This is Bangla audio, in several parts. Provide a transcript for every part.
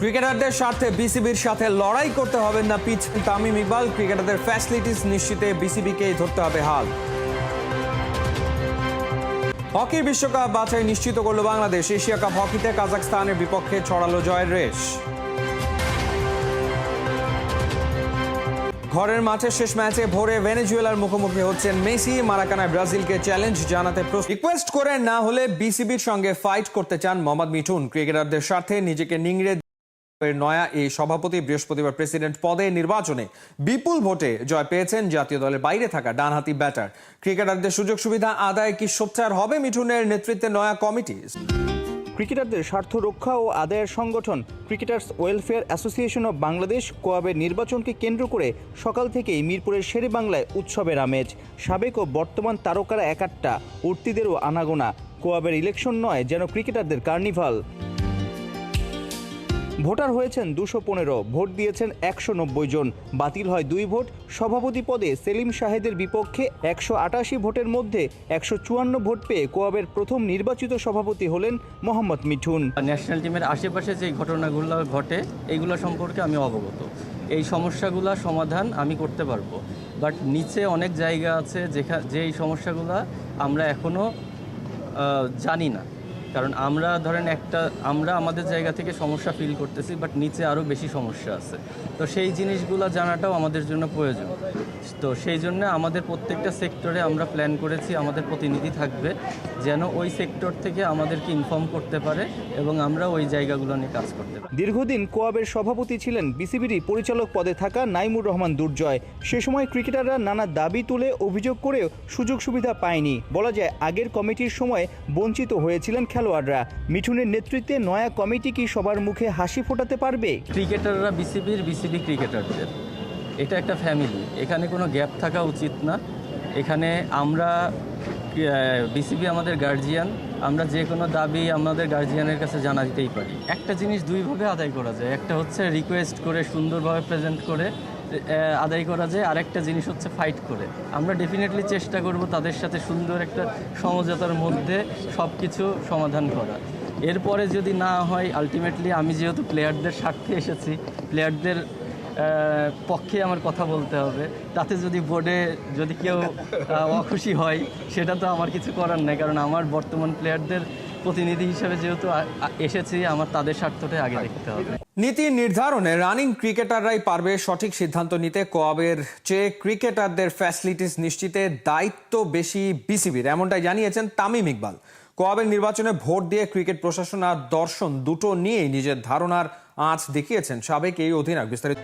ক্রিকেটারদের স্বার্থে বিসিবির সাথে লড়াই করতে হবে না পিচ তামিম ইকবাল। ক্রিকেটারদের ফ্যাসিলিটিস নিশ্চিতে বিসিবিকেই ধরতে হবে হাল। হকি বিশ্বকাপ বাছাই নিশ্চিত করল বাংলাদেশ। এশিয়া কাপ হকিতে কাজাকস্তানের বিপক্ষে ছড়ালো জয়ের রেশ। ঘরের মাঠে শেষ ম্যাচে ভোরে ভেনেজুয়েলার মুখোমুখি হচ্ছেন মেসি। মারাকানায় ব্রাজিলকে চ্যালেঞ্জ জানাতে রিকোয়েস্ট করে না হলে বিসিবির সঙ্গে ফাইট করতে চান মোহাম্মদ মিঠুন। ক্রিকেটারদের স্বার্থে নিজেকে নিংড়ে নয়া এই সভাপতি বৃহস্পতিবার প্রেসিডেন্ট পদে নির্বাচনে বিপুল ভোটে জয় পেয়েছেন জাতীয় দলের বাইরে থাকা ডানহাতি ব্যাটার। ক্রিকেটারদের সুযোগ সুবিধা আদায় কি সোচ্চার হবে মিঠুনের নেতৃত্বে নয়া কমিটি? ক্রিকেটারদের স্বার্থ রক্ষা ও আদায়ের সংগঠন cricketers welfare association of Bangladesh কোয়াবের নির্বাচনকে কেন্দ্র করে সকাল থেকেই মিরপুরের শেরে বাংলায় উৎসবের আমেজ। সাবেক ও বর্তমান তারকারা একাট্টা, উঠতিদেরও আনাগোনা। কোয়াবের ইলেকশন নয় যেন ক্রিকেটারদের কার্নিভাল। ভোটার হয়েছেন দুশো পনেরো, ভোট দিয়েছেন একশো নব্বই জন। বাতিল হয় দুই ভোট, সভাপতি পদে সেলিম শাহেদের বিপক্ষে একশো আটাশি ভোটের মধ্যে একশো চুয়ান্ন ভোট পেয়ে কোয়াবের প্রথম নির্বাচিত সভাপতি হলেন মোহাম্মদ মিঠুন। ন্যাশনাল টিমের আশেপাশে যে ঘটনাগুলো ঘটে এইগুলো সম্পর্কে আমি অবগত। এই সমস্যাগুলো সমাধান আমি করতে পারব। বাট নিচে অনেক জায়গা আছে যেখা যে এই সমস্যাগুলো আমরা এখনও জানি না। কারণ আমরা ধরেন একটা, আমরা আমাদের জায়গা থেকে সমস্যা ফিল করতেছি বাট নিচে আরও বেশি সমস্যা আছে। তো সেই জিনিসগুলো জানাটাও আমাদের জন্য প্রয়োজন। তো সেই জন্য আমাদের প্রত্যেকটা সেক্টরে আমরা প্ল্যান করেছি, আমাদের প্রতিনিধি থাকবে, যেন ওই সেক্টর থেকে আমাদেরকে ইনফর্ম করতে পারে এবং আমরা ওই জায়গাগুলো নিয়ে কাজ করতে পারি। দীর্ঘদিন কোয়াবের সভাপতি ছিলেন বিসিবিরই পরিচালক পদে থাকা নাইমুর রহমান দুর্জয়। সে সময় ক্রিকেটাররা নানা দাবি তুলে অভিযোগ করেও সুযোগ সুবিধা পায়নি। বলা যায়, আগের কমিটির সময় বঞ্চিত হয়েছিলেন খেলোয়াড়রা। মিঠুনের নেতৃত্বে নয়া কমিটি কি সবার মুখে হাসি ফোটাতে পারবে? ক্রিকেটাররা বিসিবির বিসিবি ক্রিকেটারদের। এটা একটা ফ্যামিলি। এখানে কোনো গ্যাপ থাকা উচিত না। এখানে আমরা বিসিবি আমাদের গার্জিয়ান আমরা যে কোনো দাবি আমাদের গার্জিয়ানের কাছে জানা দিতেই পারি। একটা জিনিস দুইভাবে আদায় করা যায়। একটা হচ্ছে রিকোয়েস্ট করে সুন্দরভাবে প্রেজেন্ট করে আদায় করা যায়। আরেকটা জিনিস হচ্ছে ফাইট করে। আমরা ডেফিনেটলি চেষ্টা করব তাদের সাথে সুন্দর একটা সমঝোতার মধ্যে সব কিছু সমাধান করা। এরপরে যদি না হয় আলটিমেটলি আমি যেহেতু প্লেয়ারদের স্বার্থে এসেছি প্লেয়ারদের পক্ষে আমার কথা বলতে হবে। তাতে যদি বোর্ডে যদি কেউ অখুশি হয়, সেটা তো আমার কিছু করার নেই। কারণ আমার বর্তমান প্লেয়ারদের প্রতিনিধি হিসেবে যেহেতু এসেছি আমার তাদের স্বার্থটাই আগে দেখতে হবে। নীতি নির্ধারণে রানিং ক্রিকেটাররাই পারবে সঠিক সিদ্ধান্ত নিতে। কোয়াবের চেয়ে ক্রিকেটারদের ফ্যাসিলিটিস নিশ্চিতে দায়িত্ব বেশি বিসিবির এমনটাই জানিয়েছেন তামিম ইকবাল। কোয়াবের নির্বাচনে ভোট দিয়ে ক্রিকেট প্রশাসন আর দর্শন দুটো নিয়েই নিজের ধারণার আঁচ দেখিয়েছেন সাবেক এই অধিনায়ক বিস্তারিত।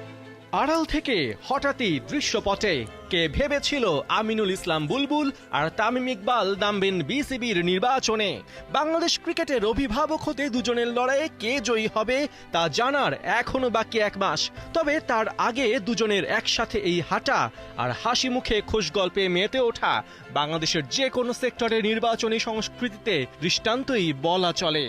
আড়াল থেকে হঠাৎই দৃশ্যপটে কে ভেবেছিল আমিনুল ইসলাম বুলবুল আর তামিম ইকবাল নামবেন বিসিবির নির্বাচনে। বাংলাদেশ ক্রিকেটের অভিভাবক হতে দুজনের লড়াইয়ে কে জয়ী হবে তা জানার এখনও বাকি এক মাস। তবে তার আগে দুজনের একসাথে এই হাঁটা আর হাসি মুখে খুশ গল্পে মেতে ওঠা বাংলাদেশের যে কোনো সেক্টরের নির্বাচনী সংস্কৃতিতে দৃষ্টান্তই বলা চলে।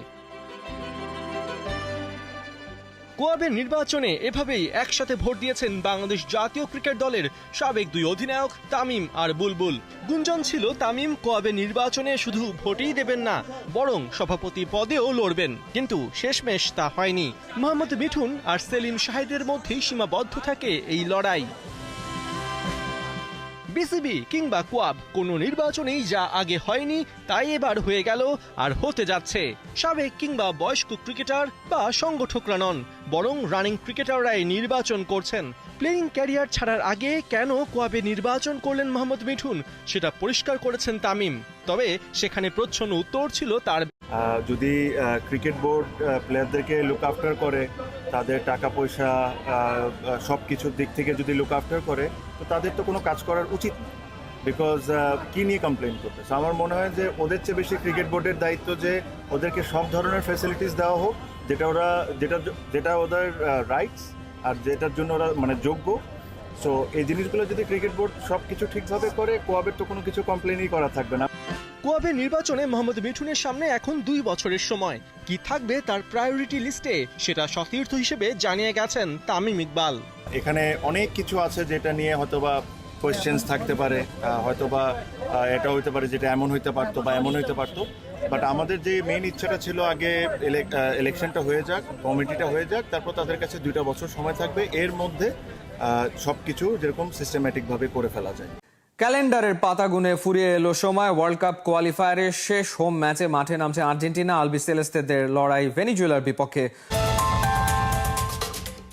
কোয়াবের নির্বাচনে এভাবেই একসাথে ভোট দিয়েছেন বাংলাদেশ জাতীয় ক্রিকেট দলের সাবেক দুই অধিনায়ক তামিম আর বুলবুল। গুঞ্জন ছিল, তামিম কোয়াবে নির্বাচনে শুধু ভোটই দেবেন না, বরং সভাপতি পদেও লড়বেন। কিন্তু শেষমেশ তা হয়নি। মোহাম্মদ মিঠুন আর সেলিম শাহেদের মধ্যেই সীমাবদ্ধ থাকে এই লড়াই। বিসিবি কিংবা কোয়াব, কোনো নির্বাচনেই যা আগে হয়নি, তাই এবার হয়ে গেল আর হতে যাচ্ছে। সাবেক কিংবা বয়স্ক ক্রিকেটার বা সংগঠকরা নন, বরং রানিং ক্রিকেটাররাই নির্বাচন করছেন। প্লেয়িং ক্যারিয়ার ছাড়ার আগে কেন কোয়াবে নির্বাচন করলেন মোহাম্মদ মিঠুন, সেটা পরিষ্কার করেছেন তামিম। তবে সেখানে প্রচ্ছন্ন উত্তর ছিল তার যদি ক্রিকেট বোর্ড প্লেয়ারদেরকে লুক আফটার করে, তাদের টাকা পয়সা সব কিছুর দিক থেকে যদি লুক আফটার করে, তো তাদের তো কোনো কাজ করার উচিত বিকজ কি নিয়ে কমপ্লেন করতে? আমার মনে হয় যে ওদের চেয়ে বেশি ক্রিকেট বোর্ডের দায়িত্ব যে ওদেরকে সব ধরনের ফ্যাসিলিটিস দেওয়া হোক, যেটা ওরা, যেটা যেটা ওদের রাইটস আর যেটার জন্য ওরা মানে যোগ্য সো এই জিনিসগুলো যদি ক্রিকেট বোর্ড সব কিছু ঠিকভাবে করে কোয়াবের তো কোনো কিছু কমপ্লেনই করা থাকবে না। কোয়াবে নির্বাচনে মোহাম্মদ মিঠুনের সামনে এখন দুই বছরের সময়। কি থাকবে তার প্রায়োরিটি লিস্টে সেটা সতীর্থ হিসেবে জানিয়ে গেছেন তামিম ইকবাল। এখানে অনেক কিছু আছে যেটা নিয়ে হয়তোবা কোয়েশ্চেন্স থাকতে পারে হয়তোবা এটা হইতে পারে যেটা এমন হইতে পারতো বা এমন হইতে পারতো। বাট আমাদের যে মেইন ইচ্ছাটা ছিল আগে ইলেকশনটা হয়ে যাক কমিটিটা হয়ে যাক তারপর তাদের কাছে দুইটা বছর সময় থাকবে। এর মধ্যে সব কিছু যেরকম সিস্টেম্যাটিকভাবে করে ফেলা যায়। ক্যালেন্ডারের পাতা গুনে ফুরিয়ে এলো সময়। ওয়ার্ল্ড কাপ কোয়ালিফায়ারের শেষ হোম ম্যাচে মাঠে নামছে আর্জেন্টিনা। আলবি সেলেস্তেদের লড়াই ভেনিজুয়েলার বিপক্ষে।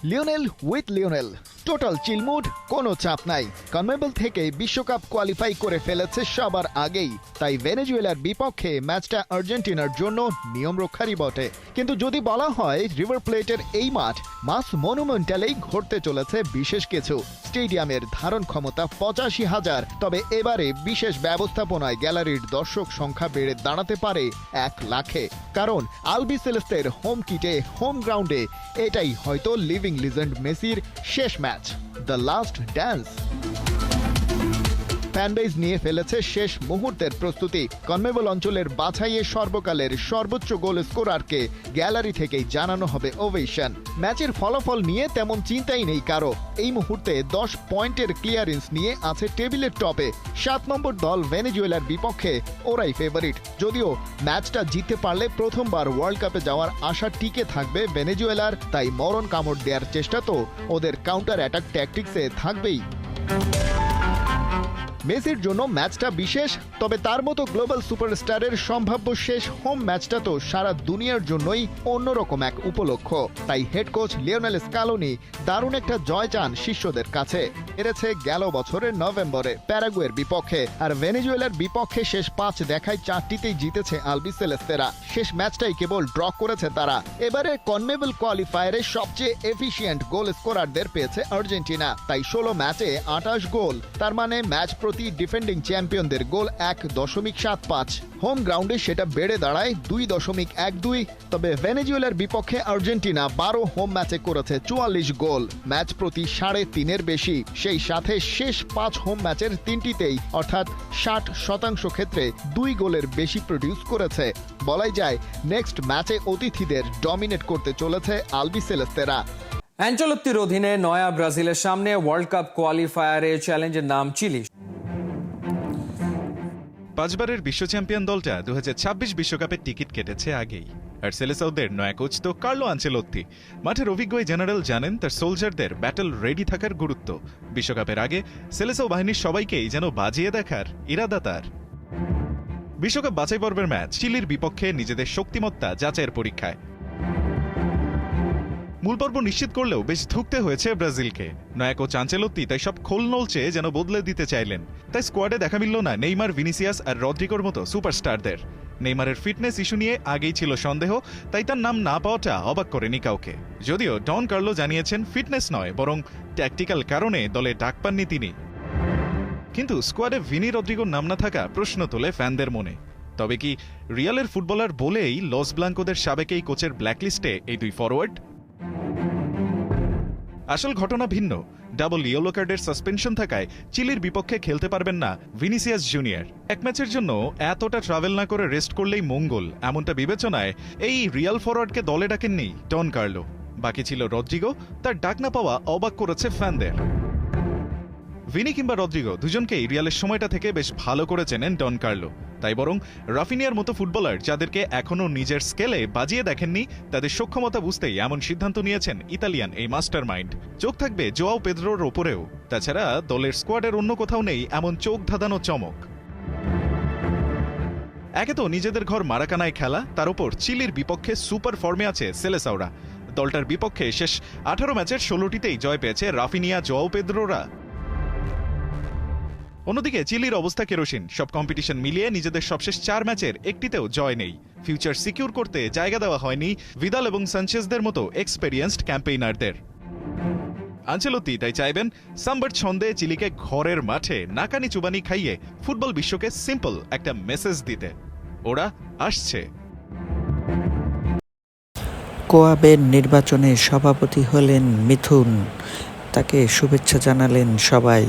Lionel with Lionel total chill mood কোনো চাপ নাই। কনমেবল থেকে বিশ্বকাপ কোয়ালিফাই করে ফেলেছে সবার আগেই। তাই ভেনেজুয়েলার বিপক্ষে ম্যাচটা আর্জেন্টিনার জন্য নিয়ম রক্ষারই বটে। কিন্তু যদি বলা হয় রিভার প্লেটের এই মাঠ মাস মনুমেন্টালেই ঘটতে চলেছে বিশেষ কিছু। স্টেডিয়ামের ধারণ ক্ষমতা পঁচাশি হাজার। তবে এবারে বিশেষ ব্যবস্থাপনায় গ্যালারির দর্শক সংখ্যা বেড়ে দাঁড়াতে পারে এক লাখে। কারণ আলবি সেলেস্তের হোম কিটে, হোম গ্রাউন্ডে এটাই হয়তো লিভিং লিজেন্ড মেসির শেষ match. The last dance. Fanbase নিয়ে ফেলেছে শেষ মুহূর্তের প্রস্তুতি। কনমেবল অঞ্চলের বাছাইয়ে সর্বকালের সর্বোচ্চ গোল স্কোরারকে গ্যালারি থেকেই জানানো হবে ওভেশন। ম্যাচের ফলাফল নিয়ে তেমন চিন্তাই নেই কারও। এই মুহূর্তে দশ পয়েন্টের ক্লিয়ারেন্স নিয়ে আছে টেবিলের টপে। সাত নম্বর দল ভেনেজুয়েলার বিপক্ষে ওরাই ফেভারিট যদিও ম্যাচটা জিততে পারলে প্রথমবার ওয়ার্ল্ড কাপে যাওয়ার আশা টিকে থাকবে ভেনেজুয়েলার, তাই মরণ কামড় দেওয়ার চেষ্টা তো ওদের কাউন্টার অ্যাটাক ট্যাকটিক্সে থাকবেই। মেসির জন্য ম্যাচটা বিশেষ, তবে তার মতো গ্লোবাল সুপারস্টারের সম্ভাব্য শেষ হোম ম্যাচটা তো সারা দুনিয়ার জন্যই অন্যরকম এক উপলক্ষ। তাই হেড কোচ লিওনেল স্কালোনি দারুণ একটা জয় চান শিষ্যদের কাছে। হেরেছে গেল বছরের নভেম্বরে প্যারাগুয়ের বিপক্ষে, আর ভেনেজুয়েলার বিপক্ষে শেষ পাঁচ দেখায় চারটিতেই জিতেছে আলবি সেলেস্তেরা। শেষ ম্যাচটাই কেবল ড্র করেছে তারা। এবারে কনমেবল কোয়ালিফায়ারে সবচেয়ে এফিসিয়েন্ট গোল স্কোরারদের পেয়েছে আর্জেন্টিনা। তাই ষোলো ম্যাচে আটাশ গোল, তার মানে ম্যাচ প্রতি ডিফেন্ডিং চ্যাম্পিয়নদের গোল এক দশমিক সাত পাঁচ। হোম গ্রাউন্ডে সেটা বেড়ে দাঁড়ায় দুই দশমিক এক দুই। তবে ভেনেজুয়েলার বিপক্ষে আর্জেন্টিনা বারো হোম ম্যাচে করেছে চুয়াল্লিশ গোল। ম্যাচ প্রতি সাড়ে তিনের বেশি। সেই সাথে শেষ পাঁচ হোম ম্যাচের তিনটিতেই, অর্থাৎ ষাট শতাংশ ক্ষেত্রে দুই গোলের বেশি প্রডিউস করেছে। বলাই যায় নেক্সট ম্যাচে অতিথিদের ডমিনেট করতে চলেছে আলবি সেলেস্তেরা। অ্যাঞ্চলত্তির অধীনে নয়া ব্রাজিলের সামনে ওয়ার্ল্ড কাপ কোয়ালিফায়ারে চ্যালেঞ্জের নাম চিলি। পাঁচবারের বিশ্ব চ্যাম্পিয়ন দলটা দু বিশ্বকাপের টিকিট কেটেছে আগেই। আর সেলেসাউদের নয়া কোচ তো কার্লো আঞ্চেলত্তি মাঠের অভিজ্ঞ জেনারেল জানেন, তার সোলজারদের ব্যাটল রেডি থাকার গুরুত্ব। বিশ্বকাপের আগে সেলেসাও বাহিনীর সবাইকেই যেন বাজিয়ে দেখার ইরাদা তার। বিশ্বকাপ বাছাই পর্বের ম্যাচ, চিলির বিপক্ষে নিজেদের শক্তিমত্তা যাচাইয়ের পরীক্ষায়। মূল পর্ব নিশ্চিত করলেও বেশ ধুকতে হয়েছে ব্রাজিলকে। নয়া কোচ আঞ্চেলত্তি তাই সব খোল নলচে যেন বদলে দিতে চাইলেন। তাই স্কোয়াডে দেখা মিলল না নেইমার, ভিনিসিয়াস আর রদ্রিগোর মতো সুপারস্টারদের। নেইমারের ফিটনেস ইস্যু নিয়ে আগেই ছিল সন্দেহ, তাই তার নাম না পাওয়াটা অবাক করেনি কাউকে যদিও ডন কার্লো জানিয়েছেন ফিটনেস নয়, বরং ট্যাকটিক্যাল কারণে দলে ডাক পাননি তিনি। কিন্তু স্কোয়াডে ভিনি রদ্রিগোর নাম না থাকা প্রশ্ন তোলে ফ্যানদের মনে। তবে কি রিয়ালের ফুটবলার বলেই লস ব্লাঙ্কোদের সাবেক এই কোচের ব্ল্যাকলিস্টে এই দুই ফরওয়ার্ড আসল ঘটনা ভিন্ন। ডাবল ইয়েলো কার্ডের সাসপেনশন থাকায় চিলির বিপক্ষে খেলতে পারবেন না ভিনিসিয়াস জুনিয়র। এক ম্যাচের জন্য এতটা ট্রাভেল না করে রেস্ট করলেই মঙ্গল, এমনটা বিবেচনায় এই রিয়াল ফরওয়ার্ডকে দলে ডাকেননি ডন কার্লো। বাকি ছিল রদ্রিগো, তার ডাক না পাওয়া অবাক করেছে ফ্যানদের। ভিনি কিংবা রদ্রিগো দুজনকেই রিয়ালের সময়টা থেকে বেশ ভালো করে চেনেন ডন কার্লো। তাই বরং রাফিনিয়ার মতো ফুটবলার যাদেরকে এখনও নিজের স্কেলে বাজিয়ে দেখেননি, তাদের সক্ষমতা বুঝতেই এমন সিদ্ধান্ত নিয়েছেন ইতালিয়ান এই মাস্টার মাইন্ড চোখ থাকবে জোয়াও পেদ্রোর ওপরেও। তাছাড়া দলের স্কোয়াডের অন্য কোথাও নেই এমন চোখ ধাঁধানো চমক। একে তো নিজেদের ঘর মারাকানায় খেলা, তার উপর চিলির বিপক্ষে সুপার ফর্মে আছে সেলেসাওরা। দলটার বিপক্ষে শেষ আঠারো ম্যাচের ষোলোটিতেই জয় পেয়েছে রাফিনিয়া, জোয়াও পেদ্রোরা। অন্যদিকে, চিলির অবস্থা কেরোসিন। সব কম্পিটিশন মিলিয়ে নিজেদের সবশেষ চার ম্যাচের একটিতেও জয় নেই। ফিউচার সিকিউর করতে জায়গা দেওয়া হয়নি ভিদাল এবং সানচেজদের মতো এক্সপেরিয়েন্সড ক্যাম্পেইনারদের আঞ্চলতি তাই চাইবেন সাম্বার ছন্দে চিলিকে ঘরের মাঠে নাকানি চুবানি খাইয়ে ফুটবল বিশ্বকে সিম্পল একটা মেসেজ দিতে। ওরা আসছে। কোয়াবের নির্বাচনে সভাপতি হলেন মিথুন। তাকে শুভেচ্ছা জানালেন সবাই।